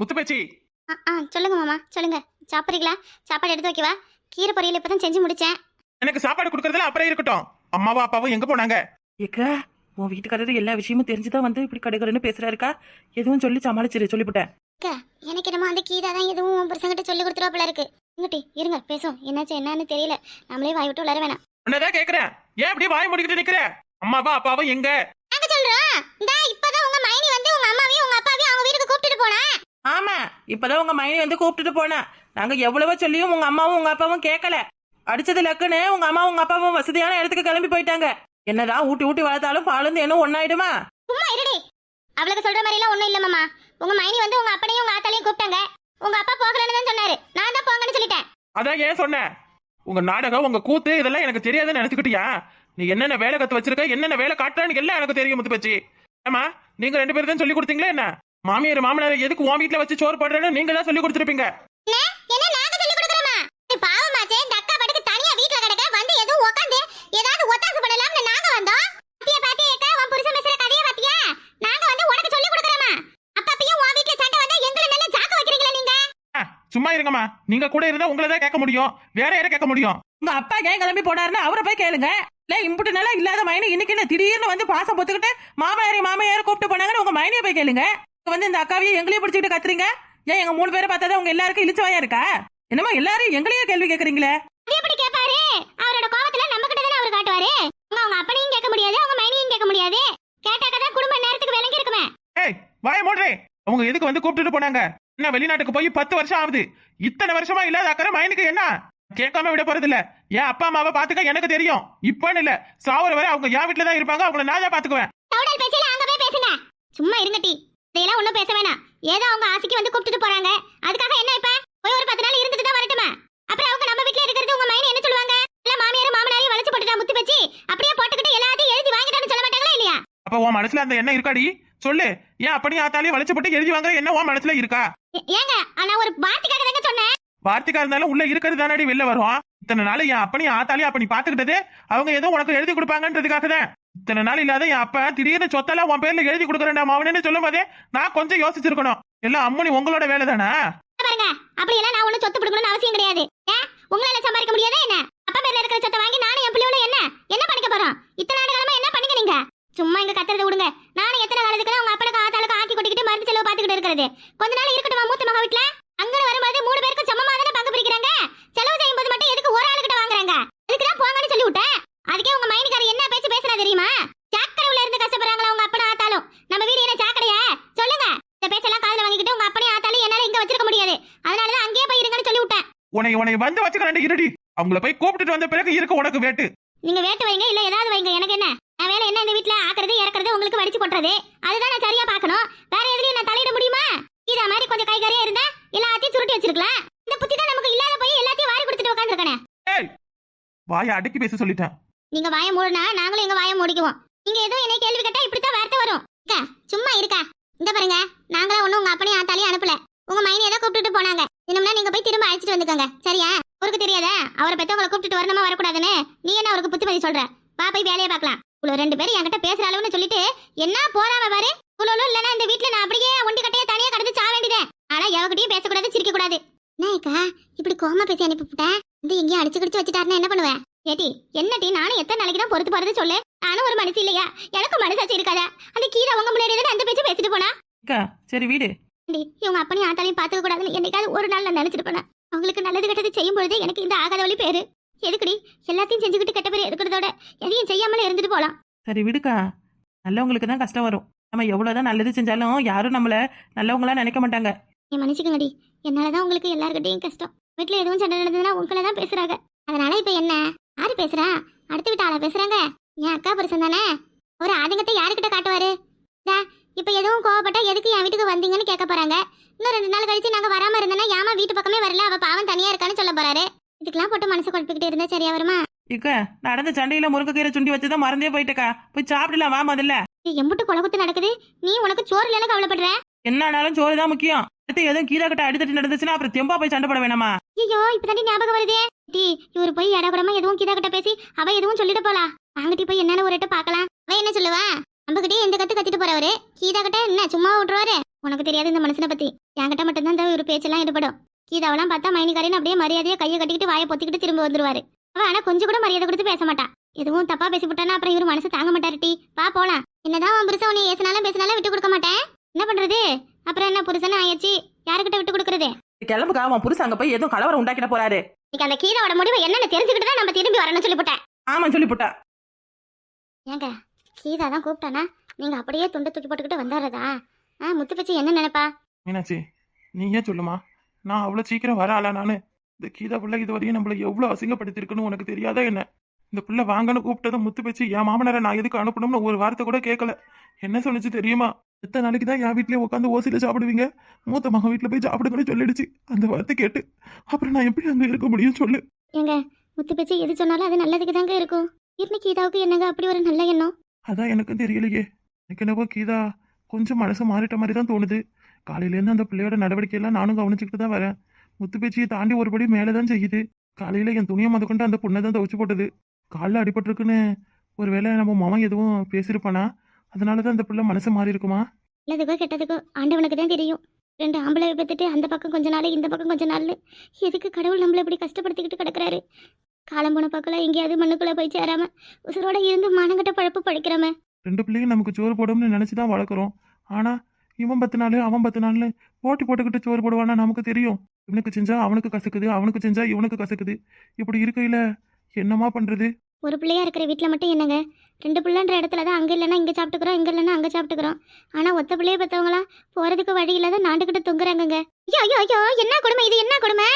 முத்துப்பேச்சி. ஆ ஆ சொல்லுங்க மாமா சொல்லுங்க. சாப்பிட்றீங்களா? சாப்பாடு எடுத்து வைக்கவா? கீரை பொரியல் இப்போ தான் செஞ்சு முடிச்சேன். எனக்கு சாப்பாடு கொடுக்கறதுல அப்புறம் இருக்கட்டும். அம்மாவும் அப்பாவும் எங்க போனாங்க? ஏக்கா உன் வீட்டுக்காரரு எல்லா விஷயமும் தெரிஞ்சுதான் வந்து இப்படி கடுகடுன்னு பேசுறாருக்கா? எதுவும் சொல்லி சமாளிச்சிரு சொல்லிவிட்டேன் அக்கா எனக்கு என்னமோ அந்த கீதா தான் எதுவும் உன் புருஷன்கிட்ட சொல்லி கொடுத்துருவாப்புல இருக்கு. இங்கட்டி இருங்க பேசும் என்னாச்சு என்னன்னு தெரியல. நம்மளே வாய் விட்டு விளாட வேணாம். உன்னதான் கேக்குறேன் ஏன் அப்படி வாய் முடிக்கிட்டு நிக்கிற? அம்மாவா அப்பாவும் எங்க? நாங்க சொல்றோம் இந்த போனா ஆமா இப்பதான் உங்க மைனி வந்து கூப்பிட்டுட்டு போனா. நாங்க எவ்வளவோ சொல்லியும் உங்க அம்மாவும் உங்க அப்பாவும் கேட்கல அடிச்சது லக்குன்னு உங்க அம்மாவும் உங்க அப்பாவும் வசதியான இடத்துக்கு கிளம்பி போயிட்டாங்க. என்னதான் ஊட்டி ஊட்டி வளர்த்தாலும் பாலும் என்ன ஒன்னாயிடுமா சும்மா இருடி. அவளுக்கு சொல்ற மாதிரி எல்லாம் ஒண்ணும் இல்ல மாமா. உங்க மைனி வந்து உங்க அப்பனையும் உங்க ஆத்தாலையும் கூப்பிட்டாங்க. உங்க அப்பா போகலன்னு தான் சொன்னாரு. நான் தான் போங்கன்னு சொல்லிட்டேன். அதான் ஏன் சொன்னேன் உங்க நாடகம் உங்க கூத்து இதெல்லாம் எனக்கு தெரியாதுன்னு நினைச்சுக்கிட்டியா? நீ என்னென்ன வேலை கத்து வச்சிருக்க என்னென்ன வேலை காட்டுறான்னு எல்லாம் எனக்கு தெரியும் முத்துப்பேச்சி. ஏமா நீங்க ரெண்டு பேரும் தான் சொல்லி கொடுத்தீங்களா என்ன? மாமியார் மாமனார் எதுக்கு உன் வீட்டுல வச்சு சோறு போடுறேன்னு நீங்க தான் சொல்லி கொடுத்துருப்பீங்க நல்ல சும்மா இருங்கம்மா. நீங்க கூட இருந்தா உங்களை தான் கேட்க முடியும். வேற யாரை கேட்க முடியும்? உங்க அப்பா ஏன் கிளம்பி போனாருன்னு அவரை போய் கேளுங்க. இல்ல இம்புட்டு நாளா இல்லாத மைனி இன்னைக்கு என்ன திடீர்னு வந்து பாசம் பொத்துக்கிட்டு மாமனாரி மாமையார கூப்பிட்டு போனாங்கன்னு உங்க மைனியை போய் கேளுங்க. வந்து இந்த அக்காவையும் எங்களையும் பிடிச்சிக்கிட்டு கத்துறீங்க? ஏன் எங்க மூணு பேரை பார்த்தா உங்க எல்லாருக்கும் இழிச்சவாயா இருக்கா? என்னமா எல்லாரும் எங்களையே கேள்வி கேக்குறீங்களே? அது எப்படி கேட்பாரு அவரோட கோவத்துல நம்ம கிட்ட தானே அவர் காட்டுவாரு? உங்க அவங்க அப்பனையும் கேட்க முடியாது உங்க மைனியும் கேட்க முடியாது. கேட்டாக்க தான் குடும்ப நேரத்துக்கு விளங்கி இருக்குமே. ஏய் வாய மூடுறே. அவங்க எதுக்கு வந்து கூப்பிட்டுட்டு போனாங்க? என்ன வெளிநாட்டுக்கு போய் பத்து வருஷம் ஆகுது. இத்தனை வருஷமா இல்லாத அக்கறை மைனுக்கு என்ன? கேட்காம விட போறது இல்ல என் அப்பா அம்மாவை பாத்துக்க எனக்கு தெரியும். இப்பன்னு இல்ல. சாவர வரை அவங்க என் வீட்டுல தான் இருப்பாங்க. அவங்கள நான் தான் பாத்துக்குவேன் டவுடல் பேச்சல அங்க போய் பேசுங்க. சும்மா இருங்க டி இதெல்லாம் ஒண்ணும் பேச வேணாம். ஏதோ அவங்க ஆசைக்கு வந்து கூப்பிட்டுட்டு போறாங்க. அதுக்காக என்ன இப்ப? போய் ஒரு பத்து நாள் இருந்துட்டு தான் வரட்டுமா? அப்புறம் அவங்க நம்ம வீட்ல இருக்கிறது உங்க மைனி என்ன சொல்லுவாங்க? இல்ல மாமியார் மாமனாரையும் வளைச்சு போட்டுட்டா முத்து வச்சு அப்படியே போட்டுக்கிட்டு எல்லாத்தையும் எழுதி வாங்கிட்டான்னு சொல்ல மாட்டாங்களா இல்லையா? அப்ப உன் மனசுல அந்த எண்ணம் இருக்காடி? சொல்லு. ஏன் அப்படியே ஆத்தாலையும் வளைச்சு போட்டு எழுதி வாங்குற என்ன உன் மனசுல இருக்கா? ஏங்க ஆனா ஒரு வார்த்தைக்காக தாங்க சொன்னேன். வார்த்தைக்கா இருந்தாலும் உள்ள இருக்கிறது தானடி வெளில வரும். இத்தனை நாள் என் அப்பனையும் ஆத்தாலையும் அப்ப நீ பாத்துக்கிட்டது அவங்க ஏதோ உனக்கு எழுதி கொடுப்பாங்கன்றதுக்காக தான். இத்தனை நாள் இல்லாத என் அப்பா திடீர்னு சொத்தெல்லாம் உன் பேர்ல எழுதி கொடுக்குறேன்டா மாவனேன்னு சொல்லும் போதே நான் கொஞ்சம் யோசிச்சிருக்கணும். எல்லாம் அம்மனி உங்களோட வேலை தானே பாருங்க. அப்படி எல்லாம் நான் ஒண்ணு சொத்து கொடுக்கணும்னு அவசியம் கிடையாது. ஏன் உங்களால சம்பாதிக்க முடியாதா என்ன? அப்பா பேர்ல இருக்கிற சொத்தை வாங்கி நானும் என் பிள்ளையோட என்ன? என்ன பண்ணிக்க போறோம்? இத்தனை ஆண்டு காலமா என்ன பண்ணிக்க நீங்க? சும்மா இங்க கத்துறத விடுங்க. நானும் எத்தனை காலத்துக்கு உங்க அப்பனுக்கு ஆத்தாளுக்கு ஆக்கி கொட்டிக்கிட்டு மருந்து செலவு பாத்துக்கிட்டு இருக்கிறது. கொஞ்ச நாள் இருக்கட்டும் மூத்த மகா வீட்டுல அங்க வரும்போது மூணு பேருக்கும் சமமா தானே பங்கு பிரிக்கிறாங்க செலவு செய்யும்போது மட்டும் எதுக்கு ஒரு ஆளுகிட்ட வாங்குறாங்க அதுக்கு தான் போங்கன்னு சொல்லி விட்டேன் அதுக்கே உங்க மைனிக்கார என்ன பேச்சு பேசுறா தெரியுமா சாக்கடைவுல இருந்து கஷ்டப்படுறாங்களா உங்க அப்பனும் ஆத்தாலும் நம்ம வீடு என்ன சாக்கடையா சொல்லுங்க இந்த பேச்செல்லாம் காதுல வாங்கிக்கிட்டு உங்க அப்பனையும் ஆத்தாலும் என்னால இங்க வச்சிருக்க முடியாது அதனாலதான் அங்கேயே போய் இருங்கன்னு சொல்லி விட்டேன் உன்னை உன்னை வந்து வச்சுக்கிறேன் இருடி. அவங்கள போய் கூப்பிட்டுட்டு வந்த பிறகு இருக்கு உனக்கு வேட்டு. நீங்க வேட்டு வைங்க இல்ல ஏதாவது வைங்க எனக்கு என்ன? நான் வேலை என்ன இந்த வீட்ல? ஆக்குறது இறக்குறது உங்களுக்கு வடிச்சு கொட்டுறது. அதுதான் நான் சரியா பார்க்கணும். வேற எதுலயும் நான் தலையிட முடியுமா? இத மாதிரி கொஞ்சம் கைகாரியா இருந்தா எல்லாத்தையும் சுருட்டி வச்சிருக்கலாம். இந்த புத்தி தான் நமக்கு இல்லாத போய் எல்லாத்தையும் வாரி கொடுத்துட்டு உட்காந்துருக்கனே வாயை அடக்கி பேச சொல்லிட்டேன். நீங்க வாய மூடுனா நாங்களும் எங்க வாய மூடிக்குவோம். நீங்க எதுவும் என்னை கேள்வி கேட்டா இப்படித்தான் வார்த்தை வரும் அக்கா, சும்மா இருக்கா இந்த பாருங்க நாங்களா ஒண்ணும் உங்க அப்பனையும் ஆத்தாலையும் அனுப்பல உங்க மைனி ஏதோ கூப்பிட்டுட்டு போனாங்க இன்னும்னா நீங்க போய் திரும்ப அழைச்சிட்டு வந்துக்கோங்க சரியா அவருக்கு தெரியாதா அவரை பெத்தவங்களை கூப்பிட்டுட்டு வரணுமா வரக்கூடாதுன்னு நீ என்ன அவருக்கு புத்திமதி சொல்ற? வா போய் வேலையை பார்க்கலாம். இவ்வளவு ரெண்டு பேரும் என்கிட்ட பேசுற அளவுன்னு சொல்லிட்டு என்ன போறாம பாரு? இவ்வளவு இல்லைன்னா இந்த வீட்டுல நான் அப்படியே ஒண்டி கட்டையே தனியா கடந்து சாக வேண்டியதே ஆனா எவகிட்டயும் பேசக்கூடாது சிரிக்க கூடாது. என்னக்கா இப்படி கோமா பேசி அனுப்பிவிட்டேன் வந்து எங்கேயும் அடிச்சு கிடிச்சு வச்சுட்டாருன்னா என்ன பண்ணுவேன் ஏடி என்னடி நானும் எத்தனை நாளைக்கு தான் பொறுத்து போறது சொல்லு. நானும் ஒரு மனசு இல்லையா? எனக்கு மனசாச்சு இருக்காதா? அந்த கீரை உங்க முன்னாடி தானே அந்த பேச்சு பேசிட்டு போனா? சரி வீடு. இவங்க அப்பனையும் ஆத்தாலையும் பாத்துக்க கூடாதுன்னு என்னைக்காவது ஒரு நாள் நான் நினைச்சிட்டு போனேன் அவங்களுக்கு நல்லது கெட்டது செய்யும் பொழுது எனக்கு இந்த ஆகாத வழி பேரு எதுக்குடி? எல்லாத்தையும் செஞ்சுக்கிட்டு கெட்ட பேர் இருக்கிறதோட எதையும் செய்யாமலே இருந்துட்டு போலாம். சரி விடுக்கா. நல்லவங்களுக்கு தான் கஷ்டம் வரும். நம்ம எவ்வளவுதான் நல்லது செஞ்சாலும் யாரும் நம்மள நல்லவங்களா நினைக்க மாட்டாங்க. என் மன்னிச்சுக்கங்கடி. என்னாலதான் உங்களுக்கு எல்லாருக்கிட்டையும் கஷ்டம். வீட்டுல எதுவும் சண்டை நடந்ததுன்னா உங்களை தான் பேசுறாங்க. அதனால இப்ப என்ன? யாரு பேசுறா? அடுத்த வீட்டு ஆளா பேசுறாங்க? என் அக்கா புருஷன் தானே? ஒரு ஆதிங்கத்தை யாருக்கிட்ட காட்டுவாரு? இப்ப எதுவும் கோவப்பட்டா எதுக்கு என் வீட்டுக்கு வந்தீங்கன்னு கேட்க போறாங்க? இன்னும் ரெண்டு நாள் கழிச்சு நாங்க வராம இருந்தோன்னா ஏமா வீட்டு பக்கமே வரல? அவ பாவம் தனியா இருக்கான்னு சொல்ல போறாரு. இதுக்கெல்லாம் போட்டு மனசு குழப்பிக்கிட்டு இருந்தா சரியா வருமா? இக்க நடந்த சண்டையில முருங்கைக்கீரை சுண்டி வச்சுதான் மறந்தே போயிட்டக்கா. போய் சாப்பிடலாம் வா முதல்ல. எம்புட்டு குலகுத்து நடக்குது? நீ உனக்கு சோறு இல்லைன்னு கவலைப்படுற? என்னானாலும் சோறு தான் முக்கியம். அடுத்து எதுவும் கீதா கிட்ட அடித்தட்டு நடந்துச்சுன்னா அப்புறம் தெம்பா போய் சண்டை போட வேணாமா? ஐயோ இப்பதாண்டி ஞாபகம் வருதே. டி இவர் போய் இடப்படமா எதுவும் கீதா கிட்ட பேசி அவ எதுவும் சொல்லிட்டு போலா. வாங்கிட்டு போய் என்னன்னு ஒரு எட்டு பார்க்கலாம். அவ என்ன சொல்லுவா? நம்ம கிட்டே எந்த கத்து கத்திட்டு போறவரு? கீதா கிட்ட என்ன சும்மா விட்டுருவாரு உனக்கு தெரியாது இந்த மனுஷனை பத்தி. என்கிட்ட மட்டும்தான் இந்த ஒரு பேச்செல்லாம் ஈடுபடும் கீதாவெல்லாம் பார்த்தா மைனிக்காரின்னு அப்படியே மரியாதையா கையை கட்டிக்கிட்டு வாயை பொத்திக்கிட்டு திரும்ப வந்துருவாரு. அவ ஆனா கொஞ்சம் கூட மரியாதை கொடுத்து பேச மாட்டா. எதுவும் தப்பா பேசி விட்டானா அப்புறம் இவர் மனசு தாங்க மாட்டாரு டி. பா போலாம். என்னதான் உன் புருஷன் உன்னை ஏசினாலும் பேசினாலும் விட்டு கொடுக்க மாட்டேன். என்ன பண்றது? அப்புறம் என்ன புருஷன் ஆயாச்சு? யாருக்கிட்ட விட்டு கொடுக்கறது? கிளம்புக்கா அவன் புருஷன் அங்க போய் எதுவும் கலவரம் உண்டாக்கிட போறாரு. இன்னைக்கு அந்த கீதாவோட முடிவு என்னன்னு தெரிஞ்சுக்கிட்டு தான் நம்ம திரும்பி வரணும்னு சொல்லிவிட்டேன் ஆமான்னு சொல்லி போட்டா ஏங்க கீதா தான் கூப்பிட்டானா? நீங்க அப்படியே துண்டு தூக்கி போட்டுக்கிட்டு வந்துடுறதா? ஆ முத்து பச்சி என்ன நினைப்பா? மீனாட்சி நீ ஏன் சொல்லுமா? நான் அவ்வளோ சீக்கிரம் வர ஆளா நானு? இந்த கீதா பிள்ளை இது வரையும் நம்மள எவ்வளோ அசிங்கப்படுத்திருக்குன்னு உனக்கு தெரியாதா என்ன? இந்த பிள்ளை வாங்கன்னு கூப்பிட்டதும் முத்து பேச்சு என் மாமனாரை நான் எதுக்கு அனுப்பணும்னு ஒரு வார்த்தை கூட கேட்கல என்ன சொன்னுச்சு தெரியுமா? எத்தனை நாளைக்கு தான் என் வீட்லயே உட்காந்து ஓசியில சாப்பிடுவீங்க? மூத்த மகன் வீட்டில் போய் சாப்பிடுங்கன்னு சொல்லிடுச்சு. அந்த வார்த்தை கேட்டு. அப்புறம் நான் எப்படி அங்கே இருக்க முடியும் சொல்லு. ஏங்க முத்து பச்சி எது சொன்னாலும் அது நல்லதுக்கு தாங்க இருக்கும். இன்னைக்கு கீதாவுக்கு என்னங்க அப்படி ஒரு நல்ல எண்ணம்? அதான் எனக்கும் தெரியலையே. எனக்கு என்னவோ கீதா கொஞ்சம் மனசு மாறிட்ட மாதிரி தான் தோணுது. காலையிலேருந்து அந்த பிள்ளையோட நடவடிக்கையெல்லாம் நானும் கவனிச்சுக்கிட்டு தான் வரேன். முத்துப்பேச்சியை தாண்டி ஒருபடி மேலே தான் செய்யுது. காலையில் என் துணியை முதற்கொண்டு அந்த பொண்ணை தான் துவச்சு போட்டது. காலில் அடிபட்டிருக்குன்னு ஒருவேளை நம்ம மாமன் எதுவும் பேசியிருப்பானா? அதனால தான் அந்த பிள்ளை மனசு மாறி இருக்குமா? நல்லதுக்கோ கெட்டதுக்கோ ஆண்டவனுக்கு தான் தெரியும். ரெண்டு ஆம்பளை பெற்றுட்டு அந்த பக்கம் கொஞ்ச நாள் இந்த பக்கம் கொஞ்ச நாள். எதுக்கு கடவுள் நம்மளை இப்படி கஷ்டப்படுத்திக்கிட்டு கிடக்குறாரு? காலம் போன பக்கம் எங்கேயாவது மண்ணுக்குள்ளே போய் சேராம உசுரோட இருந்து மானங்கட்ட பழப்பு பழிக்கிறோமே. ரெண்டு பிள்ளையும் நமக்கு சோறு போடும்னு நினச்சி தான் வளர்க்குறோம். ஆனால் இவன் பத்து நாள் அவன் பத்து நாள்னு போட்டி போட்டுக்கிட்டு சோறு போடுவானா நமக்கு தெரியும். இவனுக்கு செஞ்சா அவனுக்கு கசக்குது அவனுக்கு செஞ்சா இவனுக்கு கசக்குது. இப்படி இருக்கையில என்னமா பண்றது? ஒரு பிள்ளையா இருக்கிற வீட்டில் மட்டும் என்னங்க? ரெண்டு பிள்ளைன்ற இடத்துல தான் அங்கே இல்லைன்னா இங்கே சாப்பிட்டுக்கிறோம் இங்கே இல்லைன்னா அங்கே சாப்பிட்டுக்கிறோம். ஆனால் ஒத்த பிள்ளைய பெற்றவங்களாம் போகிறதுக்கு வழி இல்லாத நாண்டுக்கிட்டு தொங்குறாங்கங்க. ஐயோ ஐயோ ஐயோ என்ன கொடுமை இது என்ன கொடுமை?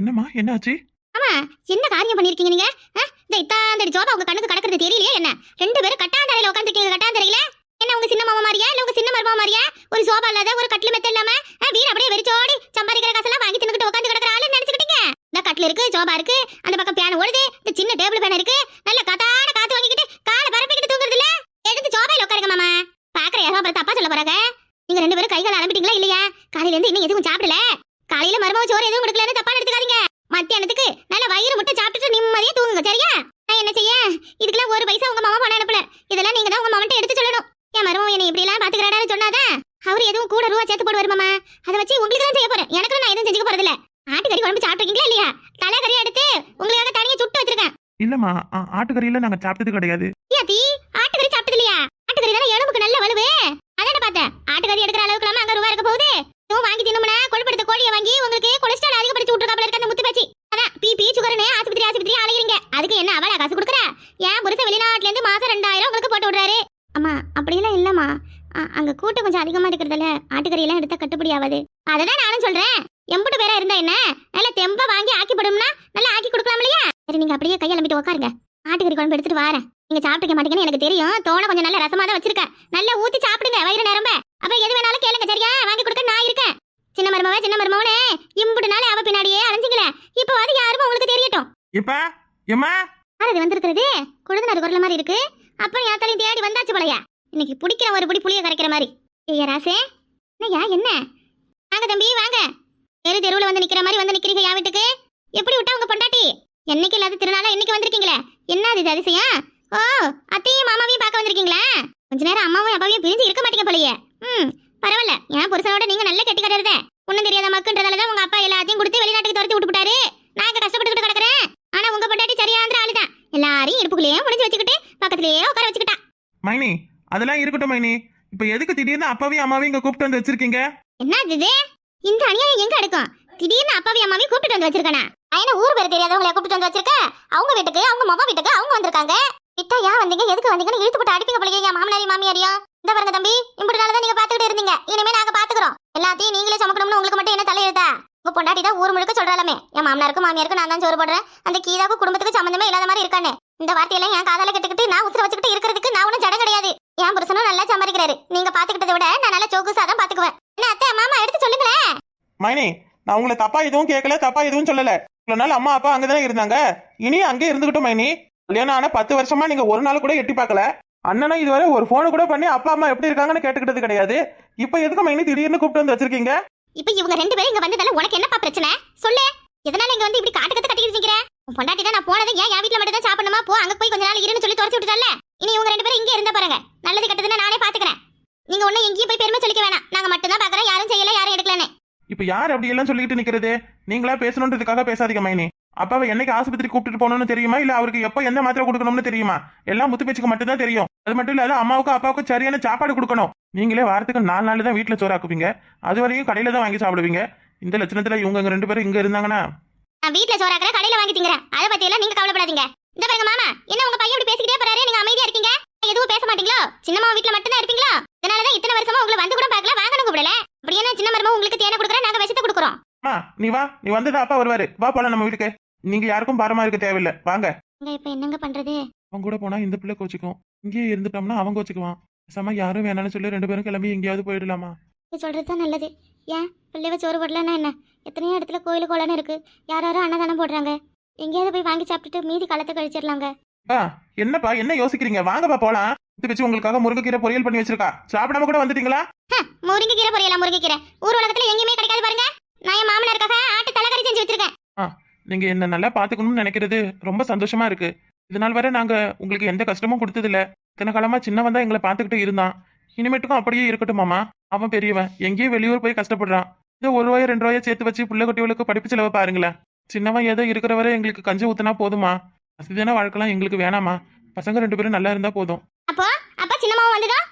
என்னம்மா என்னாச்சு? ஆமா என்ன காரியம் பண்ணிருக்கீங்க நீங்க? இந்த இத்தாந்தடி ஜோபா உங்க கண்ணுக்கு கடக்கிறது தெரியலையே என்ன? ரெண்டு பேரும் கட்டாந்தரையில உட்காந்துருக்கீங்க கட்டாந்தரையில? என்ன உங்க சின்ன மாமா மாதிரியா? இல்ல உங்க சின்ன மருமா மாதிரியா? ஒரு சோபா இல்லாத ஒரு கட்டில் மெத்த இல்லாம வீடு அப்படியே வெறிச்சோடி சம்பாதிக்கிற காசெல்லாம் வாங்கி தின்னுக்கிட்டு உட்காந்து கிடக்குற ஆளு நினைச்சுக்கிட்டீங்க? இந்த கட்டில் இருக்கு சோபா இருக்கு அந்த பக்கம் பியானோ ஓடுது இந்த சின்ன டேபிள் பேன் இருக்கு நல்ல கதான காத்து வாங்கிக்கிட்டு காலை பரப்பிக்கிட்டு தூங்குறது இல்ல எடுத்து சோபா உட்காருங்க மாமா. பாக்குற யாரும் அப்புறம் தப்பா சொல்ல போறாங்க? நீங்க ரெண்டு பேரும் கைகள் அலம்பிட்டீங்களா இல்லையா? காலையில இருந்து இன்னும் எதுவும் சாப்பிடல? காலையில மருமக சோறு எதுவும் கொடுக்கலன்னு தப்பா எடுத்துக்காதீங்க மத்தியானத்துக்கு நல்ல வயிறு முட்டை சாப்பிட்டுட்டு நிம்மதியா தூங்குங்க சரியா? நான் என்ன செய்ய? இதுக்கெல்லாம் ஒரு பைசா உங்க மாமா பணம் அனுப்பல. இதெல்லாம் நீங்க தான் உங்க மாமன்ட்ட எடுத்து சொல்லணும். என் மருமக என்னை இப்படி எல்லாம் பாத்துக்கிறாடான்னு சொன்னாதான் அவர் எதுவும் கூட ரூபா சேர்த்து போடுவாரு மாமா அதை வச்சு உங்களுக்கு தான் செய்ய போறேன். எனக்கு நான் எதுவும் செஞ்சுக்க போறது இல்ல ஆட்டுக்கறி குழம்பு சாப்பிட்டுருக்கீங்களா இல்லையா? தலைக்கறி எடுத்து உங்களுக்காக தனியா சுட்டு வச்சிருக்கேன். இல்லம்மா ஆட்டுக்கறியில நாங்க சாப்பிட்டது கிடையாது. ஏத்தி ஆட்டுக்கறி சாப்பிட்டது இல்லையா ஆட்டுக்கறி தானே எலும்புக்கு நல்ல வலுவு? அதானே பார்த்தேன். ஆட்டுக்கறி எடுக்கிற அளவுக்கு அங்க ரூபா இருக்க போகுது இதுவும் வாங்கி தின்னோம்னா கொழுப்படுத்த கோழியை வாங்கி உங்களுக்கு கொலஸ்ட்ரால் அதிகப்படுத்தி விட்டுருக்காப்ல இருக்க அந்த முத்து பேச்சு அதான் பிபி சுகர்னு ஆஸ்பத்திரி ஆஸ்பத்திரி அலைகிறீங்க அதுக்கு என்ன அவளா காசு கொடுக்குற ஏன் புருஷன் வெளிநாட்டுல இருந்து மாசம் ரெண்டாயிரம் உங்களுக்கு போட்டு விடுறாரு அம்மா அப்படியெல்லாம் இல்லம்மா அ- அங்க கூட்டம் கொஞ்சம் அதிகமா இருக்கிறதுல ஆட்டுக்கறி ஆகாது அததான் நானும் சொல்றேன். எம்புட்டு பேரா இருந்தா என்ன? நல்ல தெம்பா வாங்கி ஆக்கி போடும்னா நல்லா ஆக்கி கொடுக்கலாம் இல்லையா? சரி நீங்க அப்படியே கையை நம்பிட்டு உட்காருங்க ஆட்டுக்கறி குழம்பு எடுத்துட்டு வரேன். நீங்க சாப்பிட்டுக்க மாட்டீங்கன்னு எனக்கு தெரியும். தோணை கொஞ்சம் நல்ல ரசமா தான் வச்சிருக்கேன். நல்லா ஊத்தி சாப்பிடுங்க வயிறு நிரம்ப. அப்புறம் எது வேணாலும் கேளுங்க சரியா? வாங்கி கொடுக்க நான் இருக்கேன். சின்ன மருமவ சின்ன மருமவனே இம்புட்டு நாளே அவ பின்னாடியே அலைஞ்சிங்களே இப்போ அது யாருமே உங்களுக்கு தெரியட்டும். இப்ப? எம்மா? அது வந்திருக்கிறது? குழுந்தனார் குரல் மாதிரி இருக்கு. அப்ப யாத்தாலையும் தேடி வந்தாச்சு போலயா? இன்னைக்கு பிடிக்கிற ஒரு பிடி புளிய கரைக்கிற மாதிரி. ஐயா ராசே. என்ன? வாங்க தம்பி வாங்க. தெரு தெருவுல வந்து நிக்கிற மாதிரி வந்து நிக்கிறீங்க யா வீட்டுக்கு? எப்படி விட்டா உங்க பொண்டாட்டி? என்னைக்கு இல்லாத திருநாளா இன்னைக்கு வந்திருக்கீங்களே? என்ன அது இது அதிசயம்? ஓ அத்தையும் மாமாவையும் பார்க்க வந்திருக்கீங்களா? கொஞ்ச நேரம் அம்மாவும் அப்பாவையும் பிரிஞ்சு இருக்க மாட்டீங்க போலயே. ம் பரவாயில்ல. என் புருஷனோட நீங்க நல்ல கெட்டிக்காரர் ஒண்ணும் தெரியாத மக்குன்றதால தான் உங்க அப்பா எல்லாத்தையும் கொடுத்து வெளிநாட்டுக்கு துரத்தி விட்டு விட்டாரு. நான் இங்க கஷ்டப்பட்டுக்கிட்டு கிடக்குறேன். ஆனா உங்க பொண்டாட்டி சரியாந்திர ஆளுதான். எல்லாரையும் இடுப்புக்குள்ளேயே முடிஞ்சு வச்சுக்கிட்டு பக்கத்துலயே உட்கார வச்சுக்கிட்டா. மைனி அதெல்லாம் இருக்கட்டும் மைனி. இப்ப எதுக்கு திடீர்னு அப்பாவையும் அம்மாவையும் இங்க கூப்பிட்டு வந்து வச்சிருக்கீங்க? என்ன இது? இந்த அநியாயம் எங்க அடுக்கும் திடீர்னு அப்பாவையும் அம்மாவையும் கூப்பிட்டு வந்து வச்சிருக்கானா? ஐயனா ஊர் பேர் தெரியாதவங்களை கூப்பிட்டு வந்து வச்சிருக்க? அவங்க வீட்டுக்கு அவங்க மாமா வீட்டுக்கு அவங்க வந்திருக்காங்க. கிட்ட ஏன் வந்தீங்க? எதுக்கு வந்தீங்கன்னு இழுத்து போட்டு அடிப்பீங்க போலயே என் மாமனாரையும் இந்த பாருங்க தம்பி இப்படி தான் நீங்க பாத்துக்கிட்டு இருந்தீங்க. இனிமே நாங்க பாத்துக்கிறோம் எல்லாத்தையும் நீங்களே சமக்கணும்னு உங்களுக்கு மட்டும் என்ன தலையெழுத்தா உங்க பொண்டாட்டி தான் ஊர் முழுக்க சொல்றாலுமே என் மாமனாருக்கும் மாமியாருக்கும் நான் தான் சோறு போடுறேன். அந்த கீதாவுக்கு குடும்பத்துக்கு சம்மந்தமே இல்லாத மாதிரி இருக்கானே. இந்த வார்த்தையெல்லாம் என் காதால கட்டுக்கிட்டு நான் உசுர வச்சுக்கிட்டு இருக்கிறதுக்கு நான் ஒன்றும் ஜடம் கிடையாது. என் புருஷனும் நல்லா சம்பாதிக்கிறாரு. நீங்க பாத்துக்கிட்டதை விட நான் நல்லா சோகுசா தான் பாத்துக்குவேன் என்ன அத்தை மாமா எடுத்து சொல்லுங்களேன் மைனி நான் உங்களை தப்பா எதுவும் கேட்கல தப்பா எதுவும் சொல்லல. இவ்வளவு நாள் அம்மா அப்பா அங்கதானே இருந்தாங்க? இனி அங்கே இருந்துகிட்டோம் மைனி. கல்யாணம் ஆனா பத்து வருஷமா நீங்க ஒரு நாள் கூட எட்டி பார்க்கல. அண்ணனும் இதுவரை ஒரு போனு கூட பண்ணி அப்பா அம்மா எப்படி இருக்காங்கன்னு கேட்டுக்கிட்டது கிடையாது. இப்ப எதுக்கு மைனி திடீர்னு கூப்பிட்டு வந்து வச்சிருக்கீங்க? இப்ப இவங்க ரெண்டு பேரும் இங்க வந்ததால உனக்கு என்னப்பா பிரச்சனை? சொல்லு. எதனால இங்க வந்து இப்படி காட்டு கத்து கட்டிக்கிட்டு நிக்கிற? உன் பொண்டாட்டி தான் நான் போனது. ஏன் என் வீட்ல மட்டும் தான் சாப்பிடணுமா? போ அங்க போய் கொஞ்ச நாள் இருன்னு சொல்லி துரத்தி விட்டுட்டல? இனி இவங்க ரெண்டு பேரும் இங்க இருந்த பாருங்க. நல்லது கெட்டதுன்னு நானே பாத்துக்கிறேன். நீங்க ஒன்னும் எங்கேயும் போய் பெருமை சொல்லிக்க வேணாம். நாங்க மட்டும் தான் பாக்குறோம். யாரும் செய்யல யாரும் எடுக்கலன்னு. இப்ப யார் அப்படி எல்லாம் சொல்லிட்டு நிக்கிறது? நீங்களா பேசணுன்றதுக்காக பேசாதீங்க மைனி. அப்பாவை என்னைக்கு ஆஸ்பத்திரி கூப்பிட்டு போகணும்னு தெரியுமா? இல்ல அவருக்கு எப்ப எந்த மாத்திரை கொடுக்கணும்னு தெரியுமா? எல்லாம் முத்து பேச்சுக்கு மட்டும் தான் தெரியும். அது மட்டும் இல்லாத அம்மாவுக்கும் அப்பாவுக்கும் சரியான சாப்பாடு கொடுக்கணும். நீங்களே வாரத்துக்கு நாலு நாள் தான் வீட்டுல சோறாக்குவீங்க. அது வரையும் கடையில தான் வாங்கி சாப்பிடுவீங்க. இந்த லட்சணத்துல இவங்க ரெண்டு பேரும் இங்க இருந்தாங்கன்னா? நான் வீட்ல சோறாக்குற கடையில வாங்கி திங்கிறேன் அதை பத்தி எல்லாம் நீங்க கவலைப்படாதீங்க. இந்த பாருங்க மாமா. என்ன உங்க பையன் இப்படி பேசிக்கிட்டே போறாரு? நீங்க அமைதியா இருக்கீங்க? எதுவும் பேச மாட்டீங்களோ? சின்னம்மா வீட்ல மட்டும் தான் இருப்பீங்களோ? இதனாலதான் இத்தனை வருஷமா உங்களை வந்து கூட பார்க்கல வாங்கணும் கூப்பிடல. அப்படி என்ன சின்ன மருமக உங்களுக்கு தேனை கொடுக்குறேன் நாங்க விஷத்தை கொடுக்குறோம். அம்மா நீ வா. நீ வந்ததா அப்பா வருவாரு. வா போலாம் நம்ம வீட்டுக்கு. நீங்க யாருக்கும் பாரமா இருக்க தேவையில்ல. வாங்க. இங்க இப்ப என்னங்க பண்றது? அவன் கூட போனா இந்த பிள்ளை கோச்சிக்கும். இங்கேயே இருந்துட்டோம்னா அவன் கோச்சிக்குவான். பேசாம யாரும் வேணாம்னு சொல்லி ரெண்டு பேரும் கிளம்பி எங்கேயாவது போயிடலாமா? நீ சொல்றது தான் நல்லது. ஏன்? பிள்ளைவ சோறு போடலன்னா என்ன? எத்தனையோ இடத்துல கோயில் கோலன்னு இருக்கு. யார் யாரும் அன்னதானம் போடுறாங்க. எங்கேயாவது போய் வாங்கி சாப்பிட்டுட்டு மீதி காலத்தை கழிச்சிடலாங்க. பா என்னப்பா என்ன யோசிக்கிறீங்க? வாங்கப்பா போலாம். இது வச்சு உங்களுக்காக முருங்கைக்கீரை பொரியல் பண்ணி வச்சிருக்கா. சாப்பிடாம கூட வந்துட்டீங்களா? முருங்கைக்கீரை பொரியலா முருங்கைக்கீரை. ஊர் உலகத்துல எங்கேயுமே கிடைக்காது பாருங்க. நான் என் மாமனாருக்காக ஆட்டு தலைக்கறி செஞ்சு வச்சிருக்கேன். நீங்க என்ன நல்லா பாத்துக்கணும்னு நினைக்கிறது ரொம்ப சந்தோஷமா இருக்கு. இதனால் வரை நாங்க உங்களுக்கு எந்த கஷ்டமும் கொடுத்தது இல்ல இத்தனை காலமா சின்னவன் தான் எங்களை பாத்துக்கிட்டு இருந்தான். இனிமேட்டுக்கும் அப்படியே இருக்கட்டும் மாமா. அவன் பெரியவன். எங்கேயோ வெளியூர் போய் கஷ்டப்படுறான். இந்த ஒரு ரூபாய் ரெண்டு ரூபாய் சேர்த்து வச்சு புள்ள குட்டிகளுக்கு படிப்பு செலவை பாருங்களேன். சின்னவன் ஏதோ இருக்கிற வரை எங்களுக்கு கஞ்சி ஊத்துனா போதுமா? வசதியான வாழ்க்கைலாம் எங்களுக்கு வேணாமா? பசங்க ரெண்டு பேரும் நல்லா இருந்தா போதும். அப்போ அப்பா சின்னமாவும் வந்துதான்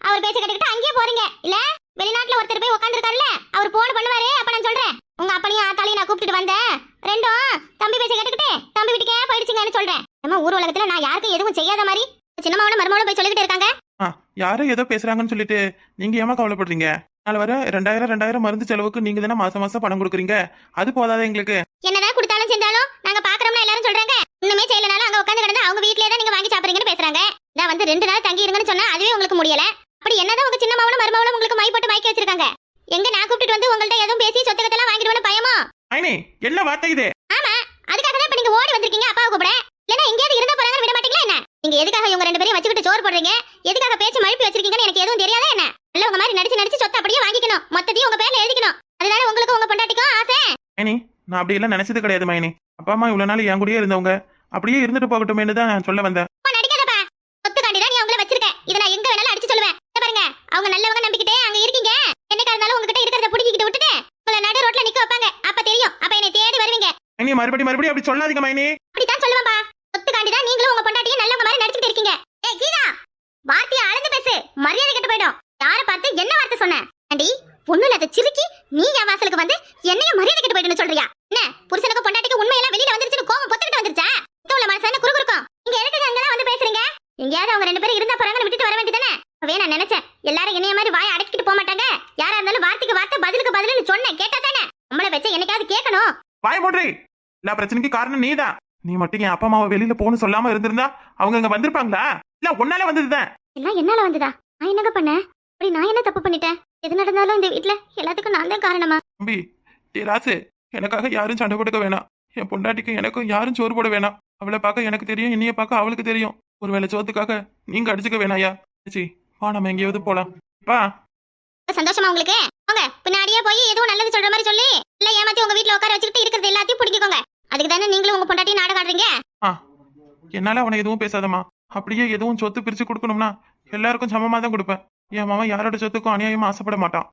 அவர் பேச்ச கேட்டுக்கிட்டு அங்கேயே போறீங்க இல்ல? வெளிநாட்டுல ஒருத்தர் போய் உட்காந்துருக்காருல்ல அவர் போன் பண்ணுவாரு அப்ப நான் சொல்றேன். உங்க அப்பனையும் ஆத்தாலையும் நான் கூப்பிட்டுட்டு வந்தேன். ரெண்டும் தம்பி பேச்ச கேட்டுக்கிட்டு தம்பி வீட்டுக்கே போயிடுச்சுங்கன்னு சொல்றேன். நம்ம ஊர் உலகத்துல நான் யாருக்கும் எதுவும் செய்யாத மாதிரி சின்னமாவோட மருமகளும் போய் சொல்லிக்கிட்டு இருக்காங்க? யாரும் ஏதோ பேசுறாங்கன்னு சொல்லிட்டு நீங்க ஏமா கவலைப்படுறீங்க? நாளை வர ரெண்டாயிரம் ரெண்டாயிரம் மருந்து செலவுக்கு நீங்க தானே மாசம் மாசம் பணம் கொடுக்குறீங்க? அது போதாதா எங்களுக்கு? என்னதான் கொடுத்தாலும் செஞ்சாலும் நாங்க பாக்குறோம்னு எல்லாரும் சொல்றாங்க. இன்னுமே செய்யலனாலும் அங்க உட்காந்து கிடந்து அவங்க வீட்லயே தான் நீங்க வாங்கி சாப்பிடுறீங்கன்னு பேசுறாங்க. நான் வந்து ரெண்டு நாள் தங்கி இருங்கன்னு சொன்னா அதுவே உங்களுக்கு முடியல. அப்படி என்னதான் உங்க சின்ன மாவனும் மருமகளும் உங்களுக்கு மைப்பட்டு மயக்கி வச்சிருக்காங்க. எங்க நான் கூப்பிட்டு வந்து உங்கள்ட்ட எதுவும் பேசி சொத்துக்கத்தெல்லாம் வாங்கிடுவேன்னு பயமோ? ஐனி என்ன வார்த்தை இது? ஆமா அதுக்காக தான் இப்ப நீங்க ஓடி வந்திருக்கீங்க அப்பாவை கூப்பிட. இல்லனா எங்கேயாவது இருந்தா போறாங்க விட மாட்டீங்களா என்ன? நீங்க எதுக்காக இவங்க ரெண்டு பேரையும் வச்சுக்கிட்டு சோறு போடுறீங்க? எதுக்காக பேச்சு மழுப்பி வச்சிருக்கீங்கன்னு எனக்கு எதுவும் தெரியாதா என்ன? உங்க மாதிரி நடிச்சு நடிச்சு சொத்தை அப்படியே வாங்கிக்கணும். மொத்தத்தையும் உங்க பேர்ல எழுதிக்கணும். அதுதானே உங்களுக்கு உங்க பொண்டாட்டிக்கும் ஆசை. மைனி நான் அப்படி எல்லாம் நினைச்சது கிடையாது மைனி. அப்பா அம்மா இவ்வளவு நாள் என் கூடயே இருந்தவங்க. அப்படியே இருந்துட்டு போகட்டுமேனு தான் நான் சொல்ல வந்தேன். சும்மா நடிக்காதப்பா. சொத்து காண்டிதான் நீ அவங்கள வச்சிருக்க. இதை நான் எங்க வேணாலும் அடிச்சு சொல்லுவேன். இதை பாருங்க அவங்க நல்லவங்க நம்பிக்கிட்டே அங்க இருக்கீங்க. என்னைக்கா இருந்தாலும் உங்ககிட்ட இருக்கிறத புடிக்கிட்டு விட்டுட்டு உங்களை நடு ரோட்ல நிக்க வைப்பாங்க. அப்ப தெரியும். அப்ப என்னை தேடி வருவீங்க. மைனி மறுபடி மறுபடியும் அப்படி சொல்லாதீங்க மைனி. அப்படித்தான் சொல்லுவேன்பா சொத்து காண்டிதான் நீங்களும் உங்க பொண்டாட்டியும் நல்லவங்க மாதிரி நடிச்சுட்டு இருக்கீங்க. ஏய் கீதா வார்த்தையை அளந்து பேசு. மரியாதை கெட்டு போயிடும். யார பார்த்து என்ன வார்த்தை சொன்ன? ஆண்டி பொண்ணு இல்லாத சிரிக்கி நீ என் வாசலுக்கு வந்து என்னையும் மரியாதை கெட்டு போயிடுன்னு சொல்றியா? என்ன புருஷனுக்கு பொண்டாட்டிக்கு உண்மையெல்லாம் வெளியில வந்துருச்சுன்னு கோவம் பொத்துக்கிட்டு வந்துருச்சா? உள்ள மனசு என்ன குறுகுறுக்கும். இங்க எதுக்கு அங்கெல்லாம் வந்து பேசுறீங்க? எங்கேயாவது அவங்க ரெண்டு பேரும் இருந்தா போறாங்கன்னு விட்டுட்டு வர வேண்டியதானே அப்பவே நான் நினைச்சேன் எல்லாரும் என்னைய மாதிரி வாயை அடக்கிட்டு போக மாட்டாங்க. யாரா இருந்தாலும் வார்த்தைக்கு வார்த்தை பதிலுக்கு பதிலுன்னு சொன்னேன் கேட்டா தானே? நம்மளை வச்சு என்னைக்காவது கேட்கணும். வாய மூட்ரி எல்லா பிரச்சனைக்கும் காரணம் நீதான் நீ மட்டும் என் அப்பா அம்மாவை வெளியில போகணும்னு சொல்லாம இருந்திருந்தா அவங்க இங்க வந்திருப்பாங்களா? இல்ல உன்னால வந்ததுதான். எல்லாம் என்னால வந்ததா? நான் என்னங்க பண்ணேன்? அப்படி நான் என்ன தப்பு பண்ணிட்டேன்? எது நடந்தாலும் இந்த வீட்ல எல்லாத்துக்கும் நான் தான் காரணமா? தம்பி டே ராசு எனக்காக யாரும் சண்டை போட்டுக்க வேணாம். என் பொண்டாட்டிக்கும் எனக்கும் யாரும் சோறு போட வேணாம். அவளை பார்க்க எனக்கு தெரியும் என்னைய பார்க்க அவளுக்கு தெரியும். ஒருவேளை சோத்துக்காக நீங்க அடிச்சுக்க வேணாயா சி வா நம்ம எங்கேயாவது போலாம். பா சந்தோஷமா உங்களுக்கு? போங்க பின்னாடியே போய் எதுவும் நல்லது சொல்ற மாதிரி சொல்லி இல்ல ஏமாத்தி உங்க வீட்ல உட்கார வச்சுக்கிட்டு இருக்கிறது எல்லாத்தையும் பிடிக்கோங்க அதுக்கு தானே நீங்களும் உங்க பொண்டாட்டி நாடகம் ஆடுறீங்க? என்னால அவனை எதுவும் பேசாதம்மா. அப்படியே எதுவும் சொத்து பிரிச்சு கொடுக்கணும்னா எல்லாருக்கும் சமமா தான் கொடுப்பேன். என் மாமா யாரோட சொத்துக்கும் அநியாயமா ஆசைப்பட மாட்டான்.